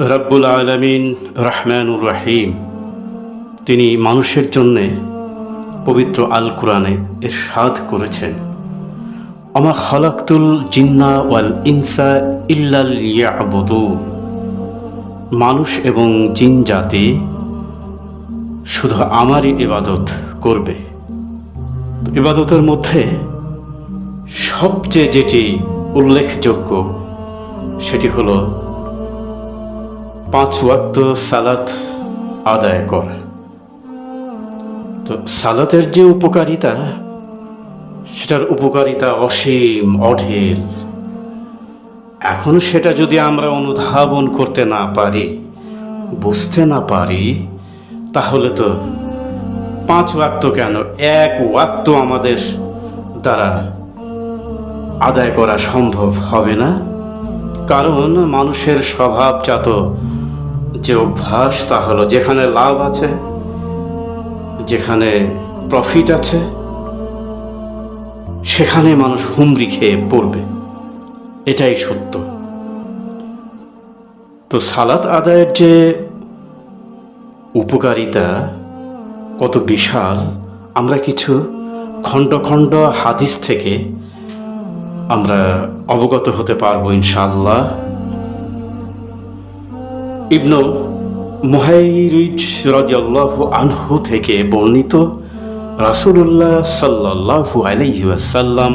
রব্বুল আলমিন রহমানুর রাহিম। তিনি মানুষের জন্যে পবিত্র আল কোরআনে এর সাধ করেছেন। আমা খালাক্তুল জিন্না ওয়াল ইনসা ইল্লাল ইয়াবুদু মানুষ এবং জিন জাতি শুধু আমারই ইবাদত করবে। ইবাদতের মধ্যে সবচেয়ে যেটি উল্লেখযোগ্য সেটি হলো পাঁচ ওয়াক্ত সালাত আদায় করা। তো সালাতের যে উপকারিতা, সেটার উপকারিতা অসীম, অঢেল। এখন সেটা যদি আমরা অনুধাবন করতে না পারি, বুঝতে না পারি, তাহলে তো পাঁচ ওয়াক্ত কেন? এক ওয়াক্ত আমাদের দ্বারা আদায় করা সম্ভব হবে না। কারণ মানুষের স্বভাবজাত যে অভ্যাস, তা হলো যেখানে লাভ আছে, যেখানে প্রফিট আছে, সেখানে মানুষ হুমড়ি খেয়ে পড়বে। এটাই সত্য। তো সালাত আদায়ের যে উপকারিতা, কত বিশাল, আমরা কিছু খণ্ড খণ্ড হাদিস থেকে আমরা অবগত হতে পারব ইনশাআল্লাহ। ইবনু মুহাইরিজ রাদিয়াল্লাহু আনহু থেকে বর্ণিত রাসূলুল্লাহ সাল্লাল্লাহু আলাইহি ওয়াসাল্লাম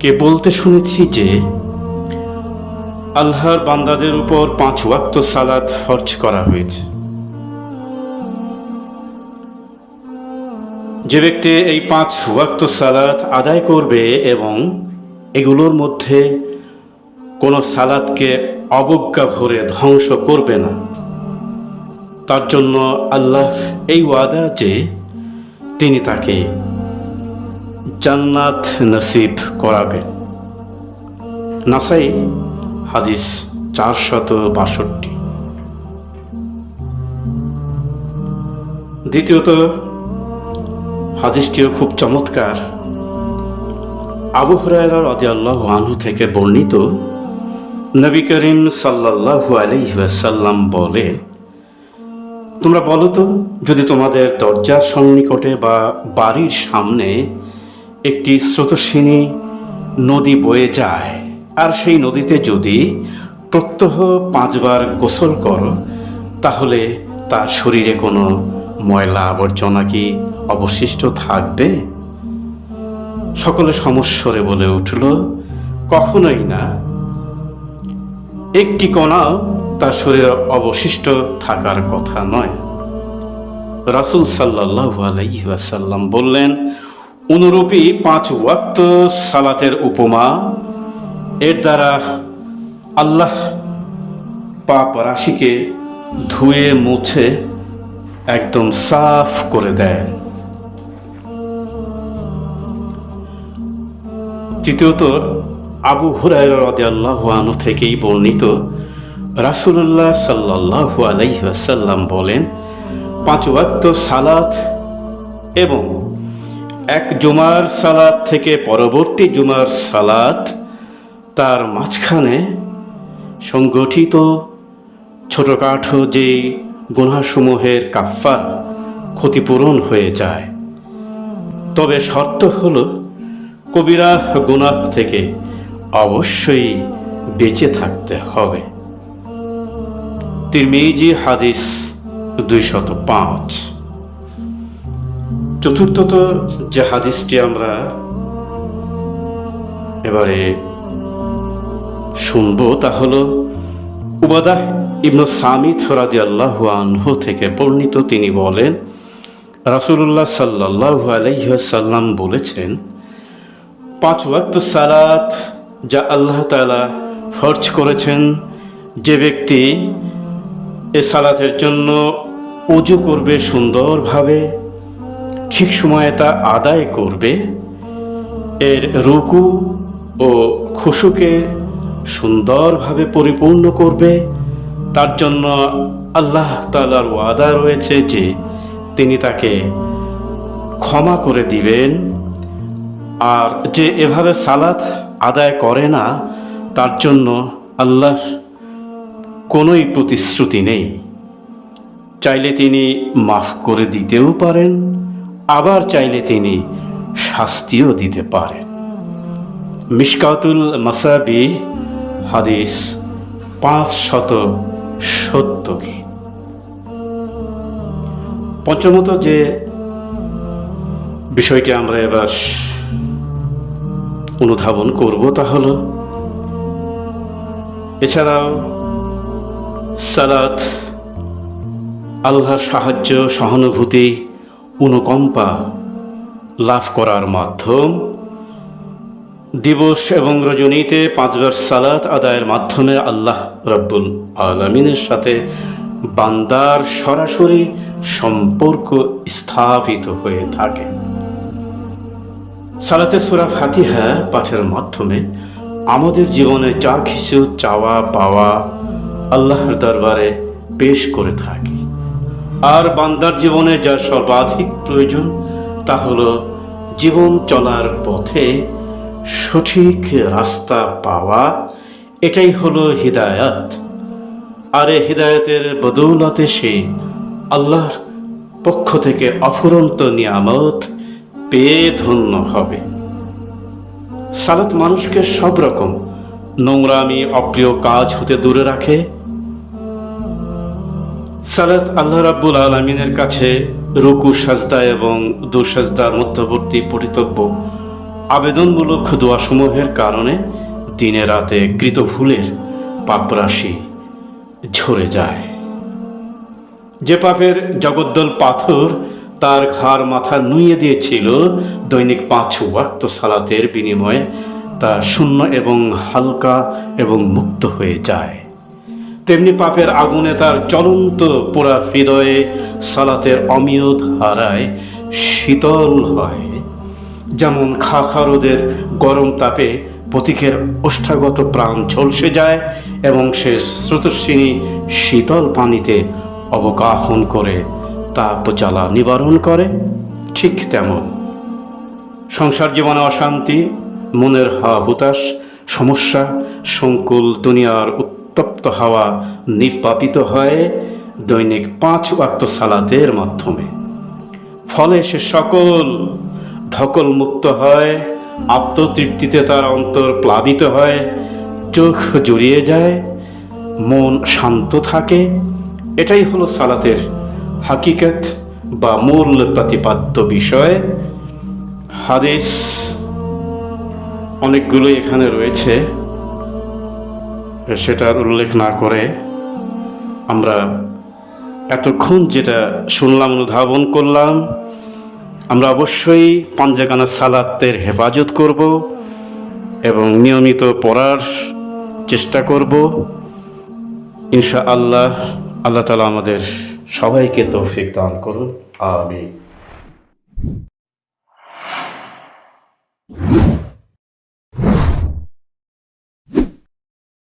কে বলতে শুনেছি যে, আল্লাহর বান্দাদের উপর পাঁচ ওয়াক্ত সালাত ফরজ করা হয়েছে। যে ব্যক্তি এই পাঁচ ওয়াক্ত সালাত আদায় করবে এবং এগুলোর মধ্যে কোনো সালাদকে অবজ্ঞা ভরে ধ্বংস করবে না। তার জন্য আল্লাহ এই ওয়াদা যে তিনি তাকে জান্নাত নসিব করাবেন। নাসাই হাদিস চারশত বাষট্টি। দ্বিতীয়ত, হাদিসটিও খুব চমৎকার। আবু হুরায়রা রাদিয়াল্লাহু আনহু থেকে বর্ণিত নবী করিম সাল্লাল্লাহু আলাইহি ওয়াসাল্লাম বলেন, তোমরা বলো তো, যদি তোমাদের দরজার সন্নিকটে বা বাড়ির সামনে একটি স্রোতস্বিনী নদী বয়ে যায়, আর সেই নদীতে যদি প্রত্যহ পাঁচবার গোসল করো, তাহলে তার শরীরে কোনো ময়লা আবর্জনা কি অবশিষ্ট থাকবে? সকলে সমস্বরে বলে উঠল, কখনোই না। একটি কণাও তার শরীরে অবশিষ্ট থাকার কথা নয়। রাসুল সাল্লাহ আলাইসাল্লাম বললেন, অনুরূপী পাঁচ ওয়াক্ত সালাতের উপমা, এর দ্বারা আল্লাহ পাপ রাশিকে ধুয়ে মুছে একদম সাফ করে দেয় তৃতীয়ত আবু হুরায়রা থেকেই বর্ণিত, রাসূলুল্লাহ সাল্লাল্লাহু আলাইহি ওয়াসাল্লাম বলেন, পাঁচ ওয়াক্ত সালাত এবং এক জুমার সালাত থেকে পরবর্তী জুমার সালাত তার মাঝখানে সংগঠিত ছোটোখাটো যে গুণাসমূহের কাফার ক্ষতিপূরণ হয়ে যায়। তবে শর্ত হলো কবিরা গুনাহ থেকে অবশ্যই বেঁচে থাকতে হবে। তিরমিজি হাদিস দুইশত পাঁচ। চতুর্থত যে হাদিসটি আমরা এবারে শুনব তা হলো, উবাদাহ ইবনু সামিত ফরাদি আল্লাহ আনহু থেকে বর্ণিত তিনি বলেন রাসুল্লাহ সাল্লাহ আলাইসাল্লাম বলেছেন, পাঁচ ওয়াক্ত সালাত যা আল্লাহ তালা ফর্জ করেছেন, যে ব্যক্তি এ সালাতের জন্য উজু করবে সুন্দরভাবে, ঠিক সময়ে তা আদায় করবে, এর রুকু ও খুশুকে সুন্দরভাবে পরিপূর্ণ করবে, তার জন্য আল্লাহ তালার ওয়াদা রয়েছে যে তিনি তাকে ক্ষমা করে দিবেন। আর যে এভাবে সালাত আদায় করে না, তার জন্য আল্লাহ কোনোই প্রতিশ্রুতি নেই। চাইলে তিনি মাফ করে দিতেও পারেন, আবার চাইলে তিনি শাস্তিও দিতে পারেন। মিশকাতুল মাসাবি হাদিস পাঁচ শত সত্তর পঞ্চমত যে বিষয়টি আমরা এবার অনুধাবন করব তা হল এছাড়াও, সালাত, আল্লাহর সাহায্য, সহানুভূতি, অনুকম্পা লাভ করার মাধ্যম দিবস এবং রজনীতে পাঁচবার সালাত আদায়ের মাধ্যমে আল্লাহ রব্বুল আলমিনের সাথে বান্দার সরাসরি সম্পর্ক স্থাপিত হয়ে থাকে। সালাতে সুরা ফাতিহা পাঠের মাধ্যমে আমাদের জীবনে যা কিছু চাওয়া, পাওয়া আল্লাহর দরবারে পেশ করে থাকি। আর বান্দার জীবনে যা সর্বাধিক প্রয়োজন, তা হল জীবন চলার পথে সঠিক রাস্তা পাওয়া। এটাই হলো হৃদায়াত। আর এ হৃদায়তের বদৌলতে সে আল্লাহর পক্ষ থেকে অফুরন্ত নিয়ামত পেয়ে ধন্য হবে। সালাত মানুষকে সব রকম। নোংরামি, অপ্রিয় কাজ হতে দূরে রাখে। সালাত আল্লাহ রাব্বুল আলমিনের কাছে রুকু, সাজদা এবং দুসাজদার মধ্যবর্তী পরিতব্য, আবেদনমূলক দোয়াসমূহের কারণে দিনে রাতে কৃত ভুলের পাপরাশি ঝরে যায়। যে পাপের জগদ্দল পাথর তার ঘাড় মাথা নুইয়ে দিয়েছিল দৈনিক পাঁচ ওয়াক্ত সালাতের বিনিময়ে তা শূন্য এবং হালকা এবং মুক্ত হয়ে যায়। তেমনি পাপের আগুনে তার চলন্ত পোড়া হৃদয়ে সালাতের অমিয় হারায়, শীতল হয়। যেমন খাখারোদের গরম তাপে প্রতীকের ওষ্ঠাগত প্রাণ ঝলসে যায় এবং সে স্রোতস্বিনী শীতল পানিতে অবগাহন করে তাপ জ্বালা নিবারণ করে, ঠিক তেমন। সংসার জীবনে অশান্তি, মনের হা হুতাশ, সমস্যা, সংকুল দুনিয়ার উত্তপ্ত হাওয়া নির্বাপিত হয় দৈনিক পাঁচ ওয়াক্ত সালাতের মাধ্যমে। ফলে সে সকল ধকল মুক্ত হয়, আত্মতৃপ্তিতে তার অন্তর প্লাবিত হয়, চোখ জুড়িয়ে যায়, মন শান্ত থাকে। এটাই হলো সালাতের হাকিকত বা মূল প্রতিপাদ্য বিষয়। হাদিস অনেকগুলো এখানে রয়েছে। সেটার উল্লেখ না করে আমরা এতক্ষণ যেটা শুনলাম, অনুধাবন করলাম, আমরা অবশ্যই পাঞ্জাগানা সালাতের হেফাজত করব এবং নিয়মিত পড়ার চেষ্টা করব। ইনশা আল্লাহ আল্লাহ তালা আমাদের সবাইকে তৌফিক দান করুন আমি